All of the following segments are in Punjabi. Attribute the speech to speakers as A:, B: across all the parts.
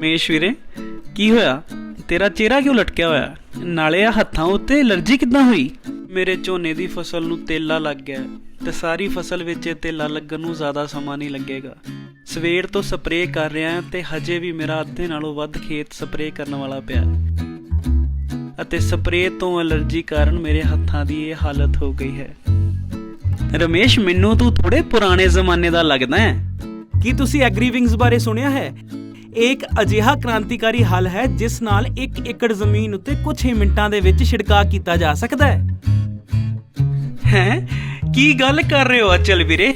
A: ਮੇਸ਼ ਵੀਰੇ, ਕੀ ਹੋਇਆ? ਤੇਰਾ ਚਿਹਰਾ ਕਿਉਂ ਲਟਕਿਆ ਹੋਇਆ? ਨਾਲੇ ਆ ਹੱਥਾਂ ਉੱਤੇ ਅਲਰਜੀ ਕਿੱਦਾਂ ਹੋਈ? ਮੇਰੇ ਝੋਨੇ ਦੀ ਫਸਲ ਨੂੰ ਤੇਲਾ ਲੱਗ ਗਿਆ ਤੇ ਸਾਰੀ ਫਸਲ ਵਿੱਚ ਇਹ ਤੇਲਾ ਲੱਗਣ ਨੂੰ ਜ਼ਿਆਦਾ ਸਮਾਂ ਨਹੀਂ ਲੱਗੇਗਾ। ਸਵੇਰ ਤੋਂ ਸਪਰੇਅ ਕਰ ਰਿਹਾ ਹਾਂ ਤੇ ਹਜੇ ਵੀ ਮੇਰਾ ਅੱਧੇ ਨਾਲੋਂ ਵੱਧ ਖੇਤ ਸਪਰੇਅ ਕਰਨ ਵਾਲਾ ਪਿਆ ਅਤੇ ਸਪਰੇਅ ਤੋਂ ਅਲਰਜੀ ਕਾਰਨ ਮੇਰੇ ਹੱਥਾਂ ਦੀ ਇਹ ਹਾਲਤ ਹੋ ਗਈ ਹੈ। ਰਮੇਸ਼, ਮੈਨੂੰ ਤੂੰ ਥੋੜੇ ਪੁਰਾਣੇ ਜ਼ਮਾਨੇ ਦਾ ਲੱਗਦਾ ਹੈ।
B: ਕੀ ਤੁਸੀਂ ਐਗਰੀਵਿੰਗਸ ਬਾਰੇ ਸੁਣਿਆ ਹੈ? ਇਹ ਇੱਕ ਅਜਿਹਾ ਕ੍ਰਾਂਤੀਕਾਰੀ ਹੱਲ ਹੈ ਜਿਸ ਨਾਲ 1 ਏਕੜ ਜ਼ਮੀਨ ਉੱਤੇ ਕੁਝ ਹੀ ਮਿੰਟਾਂ ਦੇ ਵਿੱਚ ਛਿੜਕਾਅ ਕੀਤਾ ਜਾ ਸਕਦਾ ਹੈ।
A: ਹੈ? ਕੀ ਗੱਲ ਕਰ ਰਹੇ ਹੋ ਅਚਲ ਵੀਰੇ?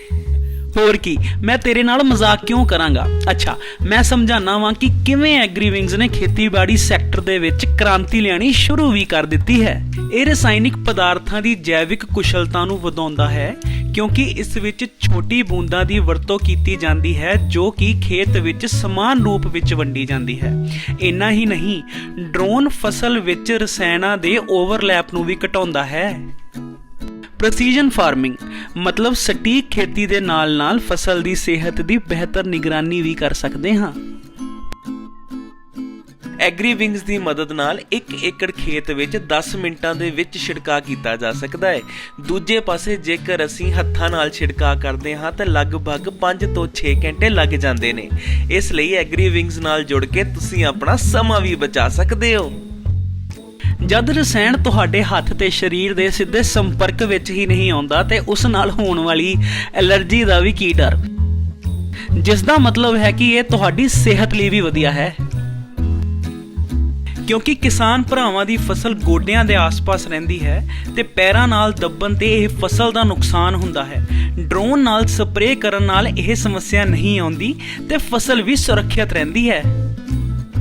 A: ਹੋਰ ਕੀ? ਮੈਂ ਤੇਰੇ ਨਾਲ ਮਜ਼ਾਕ ਕਿਉਂ ਕਰਾਂਗਾ? ਅੱਛਾ, ਮੈਂ ਸਮਝਾਣਾ ਵਾਂ ਕਿ ਕਿਵੇਂ ਐਗਰੀਵਿੰਗਸ ਨੇ ਖੇਤੀਬਾੜੀ ਸੈਕਟਰ ਦੇ ਵਿੱਚ ਕ੍ਰਾਂਤੀ ਲਿਆਣੀ ਸ਼ੁਰੂ ਵੀ ਕਰ ਦਿੱਤੀ ਹੈ? ਇਹ ਰਸਾਇਣਿਕ ਪਦਾਰਥਾਂ ਦੀ ਜੈਵਿਕ ਕੁਸ਼ਲਤਾ ਨੂੰ ਵਧਾਉਂਦਾ ਹੈ, ਕਿਉਂਕਿ ਇਸ ਵਿੱਚ ਛੋਟੀ ਬੂੰਦਾਂ ਦੀ ਵਰਤੋਂ ਕੀਤੀ ਜਾਂਦੀ ਹੈ, ਜੋ ਕਿ ਖੇਤ ਵਿੱਚ ਸਮਾਨ ਰੂਪ ਵਿੱਚ ਵੰਡੀ ਜਾਂਦੀ ਹੈ। ਇੰਨਾ ਹੀ ਨਹੀਂ, ਡਰੋਨ ਫਸਲ ਵਿੱਚ ਰਸਾਇਣਾਂ ਦੇ ਓਵਰਲੈਪ ਨੂੰ ਵੀ ਘਟਾਉਂਦਾ ਹੈ। ਪ੍ਰੈਸੀਜਨ ਫਾਰਮਿੰਗ ਮਤਲਬ ਸਟੀਕ ਖੇਤੀ ਦੇ ਨਾਲ-ਨਾਲ ਫਸਲ ਦੀ ਸਿਹਤ ਦੀ ਬਿਹਤਰ ਨਿਗਰਾਨੀ ਵੀ ਕਰ ਸਕਦੇ ਹਾਂ।
C: ਐਗਰੀਵਿੰਗਸ ਦੀ ਮਦਦ ਨਾਲ 1 ਏਕੜ ਖੇਤ ਵਿੱਚ 10 ਮਿੰਟਾਂ ਦੇ ਵਿੱਚ ਛਿੜਕਾਅ ਕੀਤਾ ਜਾ ਸਕਦਾ ਹੈ। ਦੂਜੇ ਪਾਸੇ ਜੇਕਰ ਅਸੀਂ ਹੱਥਾਂ ਨਾਲ ਛਿੜਕਾਅ ਕਰਦੇ ਹਾਂ ਤਾਂ ਲਗਭਗ 5 ਤੋਂ 6 ਘੰਟੇ ਲੱਗ ਜਾਂਦੇ ਨੇ। ਇਸ ਲਈ ਐਗਰੀਵਿੰਗਸ ਨਾਲ ਜੁੜ ਕੇ ਤੁਸੀਂ ਆਪਣਾ ਸਮਾਂ ਵੀ ਬਚਾ ਸਕਦੇ ਹੋ।
A: ਜਦ ਰਸਾਇਣ ਤੁਹਾਡੇ ਹੱਥ ਤੇ ਸਰੀਰ ਦੇ ਸਿੱਧੇ ਸੰਪਰਕ ਵਿੱਚ ਹੀ ਨਹੀਂ ਆਉਂਦਾ ਤੇ ਉਸ ਨਾਲ ਹੋਣ ਵਾਲੀ ਐਲਰਜੀ ਦਾ ਵੀ ਕੀ ਡਰ? ਜਿਸ ਦਾ ਮਤਲਬ ਹੈ ਕਿ ਇਹ ਤੁਹਾਡੀ ਸਿਹਤ ਲਈ ਵੀ ਵਧੀਆ ਹੈ। ਕਿਉਂਕਿ ਕਿਸਾਨ ਭਰਾਵਾਂ ਦੀ ਫਸਲ ਗੋਡਿਆਂ ਦੇ ਆਸ-ਪਾਸ ਰਹਿੰਦੀ ਹੈ ਤੇ ਪੈਰਾਂ ਨਾਲ ਦੱਬਣ ਤੇ ਇਹ ਫਸਲ ਦਾ ਨੁਕਸਾਨ ਹੁੰਦਾ ਹੈ। ਡਰੋਨ ਨਾਲ ਸਪਰੇਅ ਕਰਨ ਨਾਲ ਇਹ ਸਮੱਸਿਆ ਨਹੀਂ ਆਉਂਦੀ ਤੇ ਫਸਲ ਵੀ ਸੁਰੱਖਿਅਤ ਰਹਿੰਦੀ ਹੈ।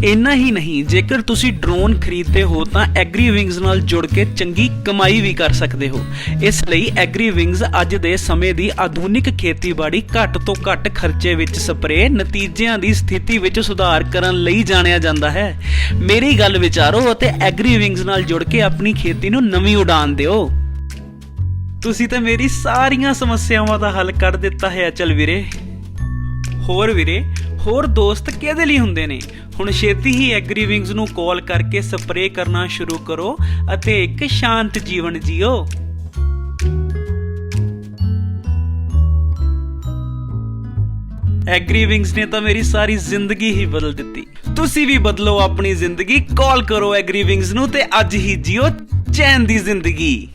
A: ਇੰਨਾ ਹੀ ਨਹੀਂ, ਜੇਕਰ ਤੁਸੀਂ ਡਰੋਨ ਖਰੀਦਦੇ ਹੋ ਤਾਂ ਐਗਰੀਵਿੰਗਸ ਨਾਲ ਜੁੜ ਕੇ ਚੰਗੀ ਕਮਾਈ ਵੀ ਕਰ ਸਕਦੇ ਹੋ। ਇਸ ਲਈ ਐਗਰੀਵਿੰਗਸ ਅੱਜ ਦੇ ਸਮੇਂ ਦੀ ਆਧੁਨਿਕ ਖੇਤੀਬਾੜੀ ਘੱਟ ਤੋਂ ਘੱਟ ਖਰਚੇ ਵਿੱਚ ਸਪਰੇਅ, ਨਤੀਜਿਆਂ ਦੀ ਸਥਿਤੀ ਵਿੱਚ ਸੁਧਾਰ ਕਰਨ ਲਈ ਜਾਣਿਆ ਜਾਂਦਾ ਹੈ। ਮੇਰੀ ਗੱਲ ਵਿਚਾਰੋ ਅਤੇ ਐਗਰੀ ਐਗਰੀਵਿੰਗਸ ਨਾਲ ਜੁੜ ਕੇ ਆਪਣੀ ਖੇਤੀ ਨੂੰ ਨਵੀਂ ਉਡਾਨ ਦਿਓ। ਤੁਸੀਂ ਤਾਂ ਮੇਰੀ ਸਾਰੀਆਂ ਸਮੱਸਿਆਵਾਂ ਦਾ ਹੱਲ ਕਰ ਦਿੱਤਾ ਹੈ ਅਚਲ ਵੀਰੇ। ਹੋਰ ਵੀਰੇ ਹੋਰ ਦੋਸਤ ਕਿਹਦੇ ਲਈ ਹੁੰਦੇ ਨੇ? ਹੁਣ ਛੇਤੀ ਹੀ ਐਗਰੀਵਿੰਗਸ ਨੂੰ ਕਾਲ ਕਰਕੇ ਸਪਰੇਅ ਕਰਨਾ ਸ਼ੁਰੂ ਕਰੋ ਅਤੇ ਇੱਕ ਸ਼ਾਂਤ ਜੀਵਨ ਜੀਓ। ਐਗਰੀਵਿੰਗਸ ਨੇ ਤਾਂ ਮੇਰੀ ਸਾਰੀ ਜ਼ਿੰਦਗੀ ਹੀ ਬਦਲ ਦਿੱਤੀ। ਤੁਸੀਂ ਵੀ ਬਦਲੋ ਆਪਣੀ ਜ਼ਿੰਦਗੀ ਕਾਲ ਕਰੋ ਐਗਰੀ ਐਗਰੀਵਿੰਗਸ ਨੂੰ ਤੇ ਅੱਜ ਹੀ ਜੀਓ ਚੈਨ ਦੀ ਜ਼ਿੰਦਗੀ।